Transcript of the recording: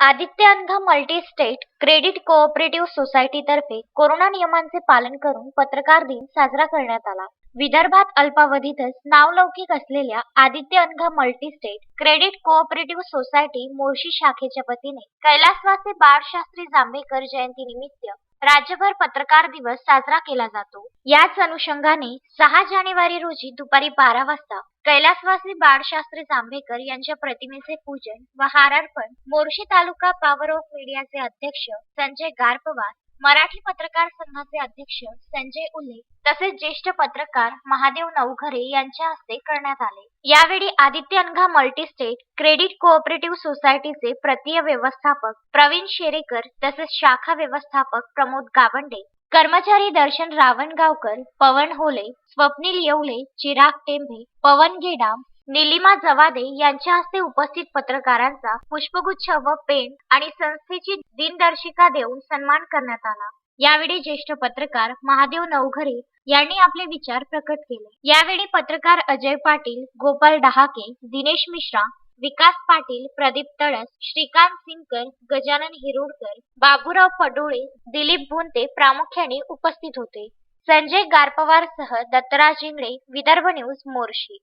Aditya Anagha multistate credit cooperative सोसायटीतर्फे corona नियमांचे पालन करून पत्रकार दिन साजरा करण्यात आला. विदर्भात अल्पावधीतच नावलौकिक असलेल्या Aditya Anagha multistate credit cooperative society Morshi शाखेच्या वतीने कैलासवासी बाळशास्त्री जांभेकर जयंती निमित्त राज्यभर पत्रकार दिवस साजरा केला जातो. याच अनुषंगाने सहा जानेवारी रोजी दुपारी बारा वाजता कैलासवासी बाळशास्त्री जांभेकर यांच्या प्रतिमेचे पूजन व हारार्पण मोर्शी तालुका पॉवर ऑफ मीडियाचे अध्यक्ष संजय गारपवार मराठी पत्रकार संघाचे अध्यक्ष संजय उल्हे तसेच ज्येष्ठ पत्रकार महादेव नवघरे यांच्या हस्ते करण्यात आले. यावेळी Aditya Anagha multistate credit cooperative सोसायटीचे प्रतीय व्यवस्थापक प्रवीण शेरेकर तसेच शाखा व्यवस्थापक प्रमोद गावंडे कर्मचारी दर्शन रावणगावकर पवन होले स्वप्नील येवले चिराग टेंभे पवन गेडाम निलिमा जवादे यांच्या हस्ते उपस्थित पत्रकारांचा पुष्पगुच्छ व पेन आणि संस्थेची दिनदर्शिका देऊन सन्मान करण्यात आला. यावेळी ज्येष्ठ पत्रकार महादेव नवघरे यांनी आपले विचार प्रकट केले. यावेळी पत्रकार अजय पाटील गोपाल डहाके दिनेश मिश्रा विकास पाटील प्रदीप तळस श्रीकांत सिंगकर गजानन हिरुडकर बाबूराव पडोळे दिलीप भोंते प्रामुख्याने उपस्थित होते. संजय गारपवारसह दत्तराज इंगळे विदर्भ न्यूज मोर्शी.